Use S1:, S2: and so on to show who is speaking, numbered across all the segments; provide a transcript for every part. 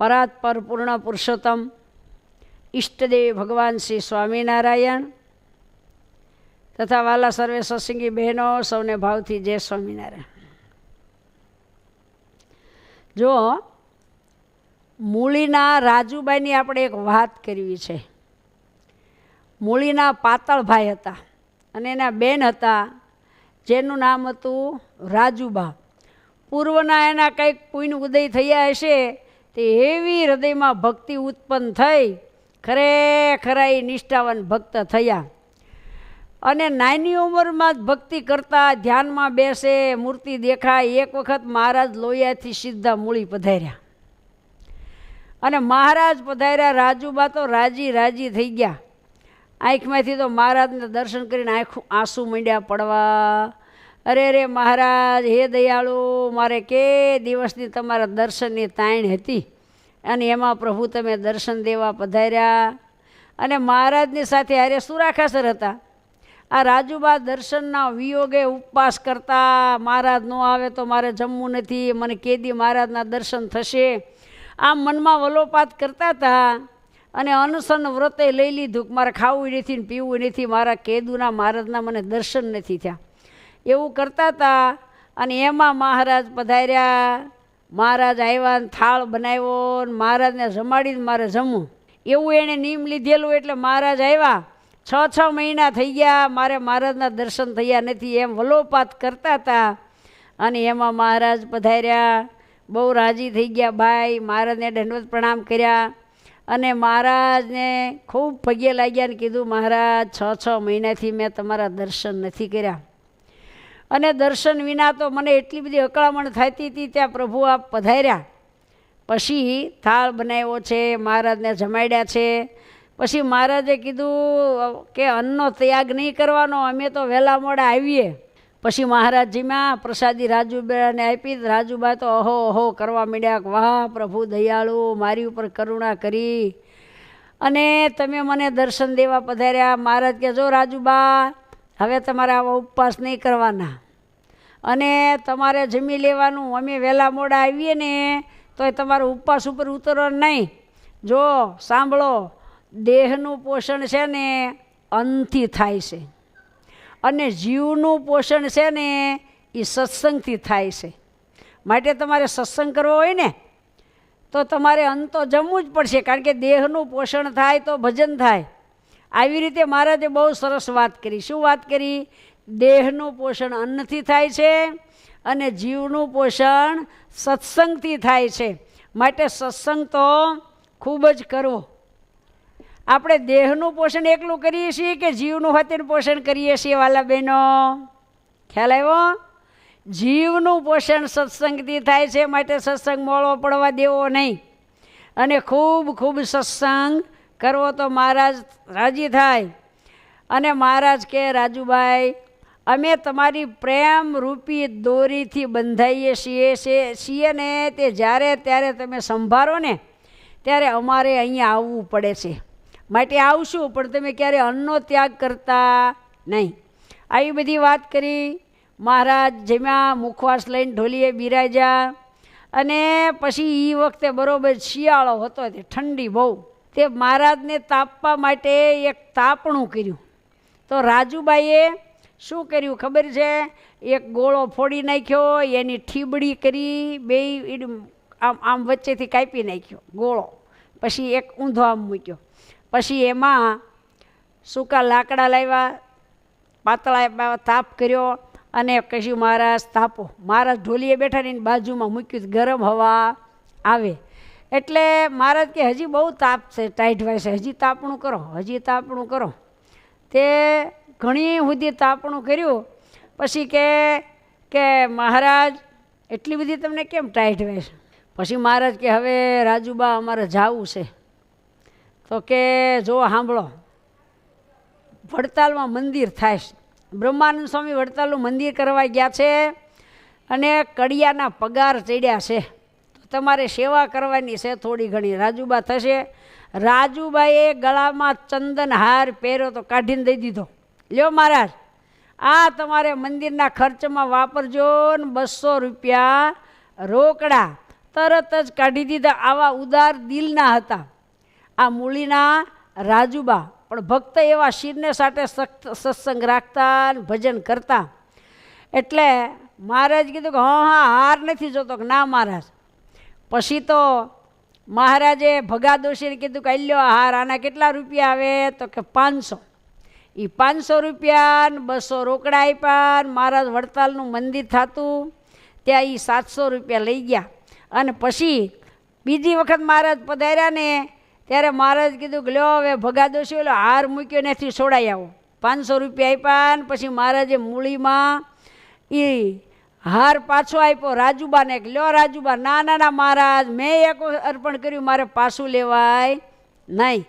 S1: પરાત્પર પૂર્ણ પુરુષોત્તમ ઈષ્ટદેવ ભગવાન શ્રી સ્વામિનારાયણ તથા વાલા સર્વે સત્સંગી બહેનો સૌને ભાવથી જય સ્વામિનારાયણ જો મૂળીના રાજુબાઈની આપણે એક વાત કરવી છે મૂળીના પાતળભાઈ હતા અને એના બેન હતા જેનું નામ હતું રાજુબા પૂર્વના એના કંઈક પુણ્ય ઉદય થયા હશે તે એવી હૃદયમાં ભક્તિ ઉત્પન્ન થઈ ખરેખરા એ નિષ્ઠાવાન ભક્ત થયા. અને નાની ઉંમરમાં જ ભક્તિ કરતા ધ્યાનમાં બેસે, મૂર્તિ દેખાય, એક વખત મહારાજ લોહિયાથી સીધા મૂળી પધાર્યા. અને મહારાજ પધાર્યા, રાજુબા તો રાજી રાજી થઈ ગયા. આંખમાંથી તો મહારાજને દર્શન કરીને આંખ આંસુ મંડ્યા પડવા. અરે અરે, મહારાજ, હે દયાળુ, મારે કે દિવસની તમારા દર્શનની તાણ હતી? અને એમાં પ્રભુ તમે દર્શન દેવા પધાર્યા. અને મહારાજની સાથે હારે સુરાખાસર હતા. આ રાજુબા દર્શનના વિયોગે ઉપવાસ કરતા, મહારાજ ન આવે તો મારે જમવું નથી, મને કેદી મહારાજના દર્શન થશે. આમ મનમાં વલોપાત કરતા હતા. અને અનશન વ્રતે લઈ લીધું મારે ખાવું નથી ને પીવું નથી, મારા કેદુના મહારાજના મને દર્શન નથી થયા. એવું કરતા હતા અને એમાં મહારાજ પધાર્યા. મહારાજ આવ્યા ને થાળ બનાવ્યો ને મહારાજને જમાડીને મારે જમવું. એવું એણે નિયમ લીધેલું એટલે મહારાજ આવ્યા છ છ મહિના થઈ ગયા. મારે મહારાજના દર્શન થયા નથી એમ વલોપાત કરતા હતા અને એમાં મહારાજ પધાર્યા. બહુ રાજી થઈ ગયા ભાઈ. મહારાજને દંડવત પ્રણામ કર્યા. અને મહારાજને ખૂબ પગે લાગ્યા ને કીધું, મહારાજ, છ છ મહિનાથી મેં તમારા દર્શન નથી કર્યા. અને દર્શન વિના તો મને એટલી બધી અકળામણ થતી હતી, ત્યાં પ્રભુ આપ પધાર્યા. પછી થાળ બનાવ્યો છે, મહારાજને જમાડ્યા છે. પછી મહારાજે કીધું કે અન્નનો ત્યાગ નહીં કરવાનો, અમે તો વહેલા મોડા આવીએ. પછી મહારાજજીમાં પ્રસાદી રાજુબાને આપી, રાજુબા તો અહો અહો કરવા માંડ્યા વાહ, પ્રભુ દયાળુ, મારી ઉપર કરુણા કરી. અને તમે મને દર્શન દેવા પધાર્યા. મહારાજ કે જો રાજુબા, હવે તમારે આવા ઉપવાસ નહીં કરવાના. અને તમારે જમી લેવાનું, અમે વહેલા મોડા આવીએ ને તો તમારે ઉપવાસ ઉપર ઉતરવાનું નહીં. જો, સાંભળો, દેહનું પોષણ છે ને અન્નથી થાય છે. અને જીવનું પોષણ છે ને, એ સત્સંગથી થાય છે. માટે તમારે સત્સંગ કરવો હોય ને, તો તમારે અંત તો જમવું જ પડશે, કારણ કે દેહનું પોષણ થાય તો ભજન થાય. આવી રીતે મહારાજે બહુ સરસ વાત કરી. શું વાત કરી? દેહનું પોષણ અન્નથી થાય છે અને જીવનું પોષણ સત્સંગથી થાય છે. માટે સત્સંગ તો ખૂબ જ કરવો આપણે દેહનું પોષણ એકલું કરીએ છીએ કે જીવનું હતીનું પોષણ કરીએ છીએ, વાલા બહેનો? ખ્યાલ આવ્યો? જીવનું પોષણ સત્સંગથી થાય છે, માટે સત્સંગ મોળો પડવા દેવો નહીં. અને ખૂબ ખૂબ સત્સંગ કરવો તો મહારાજ રાજી થાય. અને મહારાજ કે, રાજુભાઈ અમે તમારી પ્રેમ રૂપી દોરીથી બંધાઈએ છીએ છીએ ને તે જ્યારે ત્યારે તમે સંભાળો ને ત્યારે અમારે અહીંયા આવવું પડે છે. માટે આવશું, પણ તમે ક્યારે અન્નનો ત્યાગ કરતા નહીં. આવી બધી વાત કરી, મહારાજ જેમાં મુખવાસ લઈને ઢોલીએ બિરાજ્યા અને પછી એ વખતે બરાબર શિયાળો હતો, તે ઠંડી બહુ. તે મહારાજને તાપવા માટે એક તાપણું કર્યું. તો રાજુબાઈએ શું કર્યું ખબર છે? એક ગોળો ફોડી નાખ્યો, એની ઠીબડી કરી બે આમ આમ વચ્ચેથી કાપી નાખ્યો, ગોળો. પછી એક ઊંધો આમ મૂક્યો. પછી એમાં સૂકા લાકડા લાવ્યા, પાતળા તાપ કર્યો અને કશું મહારાજ, તાપો. મહારાજ ઢોલીએ બેઠા ને બાજુમાં મૂક્યું ગરમ હવા આવે. એટલે મહારાજ કે, હજી બહુ તાપ છે, ટાઈટ વાય છે. હજી તાપણું કરો, હજી તાપણું કરો. તે ઘણી સુધી તાપણું કર્યું. પછી કે કે મહારાજ, એટલી બધી તમને કેમ ટાઈટ છે પછી મહારાજ કે, હવે રાજુબા અમારે જવું છે. તો કે જો સાંભળો. વડતાલમાં મંદિર થાય છે. બ્રહ્માનંદ સ્વામી વડતાલનું મંદિર કરવા ગયા છે અને કડિયાના પગાર ચડ્યા છે. તો તમારે સેવા કરવાની છે થોડી ઘણી. રાજુબા થશે. રાજુબાએ ગળામાં ચંદન હાર પહેર્યો તો કાઢીને દઈ દીધો. લ્યો મહારાજ, આ તમારે મંદિરના ખર્ચમાં વાપરજો ને બસો રૂપિયા રોકડા. તરત જ કાઢી દીધા આવા ઉદાર દિલના હતા. આ મૂળીના રાજુબા, પણ ભક્ત એવા શિરને સાથે સત્સંગ રાખતા ભજન કરતા. એટલે મહારાજ કીધું કે, હા હા, હાર નથી જોતો. કે, ના, મહારાજ. પછી તો મહારાજે ભગા દોશીને કીધું કે લ્યો હાર, આના કેટલા રૂપિયા આવે? તો કે, પાંચસો. એ પાંચસો રૂપિયા બસો રોકડા આપ્યા ને મહારાજ વડતાલનું મંદિર થતું, ત્યાં એ સાતસો રૂપિયા લઈ ગયા. અને પછી બીજી વખત મહારાજ પધાર્યા ને, ત્યારે મહારાજ કીધું કે લ્યો હવે ભગા દોશી ઓલો હાર મૂક્યો નથી છોડાઈ આવો. પાંચસો રૂપિયા આપ્યા ને પછી મહારાજે મૂળીમાં એ હાર પાછો આપ્યો રાજુબાને લ્યો રાજુબા, ના ના ના, મહારાજ, મેં એક અર્પણ કર્યું, મારે પાછું લેવાય નહીં.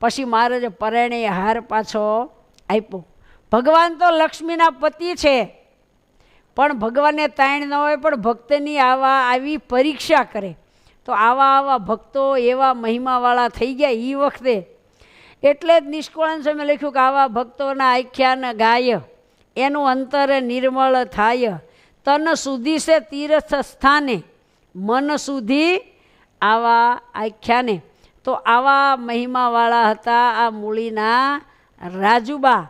S1: પછી મહારાજે પરણે હાર પાછો આપ્યો. ભગવાન તો લક્ષ્મીના પતિ છે, પણ ભગવાનને તાણ ન હોય, પણ ભક્તની આવા આવી પરીક્ષા કરે. તો આવા આવા ભક્તો એવા મહિમાવાળા થઈ ગયા એ વખતે. એટલે જ નિષ્કુળાન સ્વામી લખ્યું કે આવા ભક્તોના આખ્યાન ગાય, એનું અંતર નિર્મળ થાય. તન સુધી છે તીર્થ સ્થાને, મન સુધી આવા આખ્યાને. તો આવા મહિમાવાળા હતા આ મૂળીના રાજુબા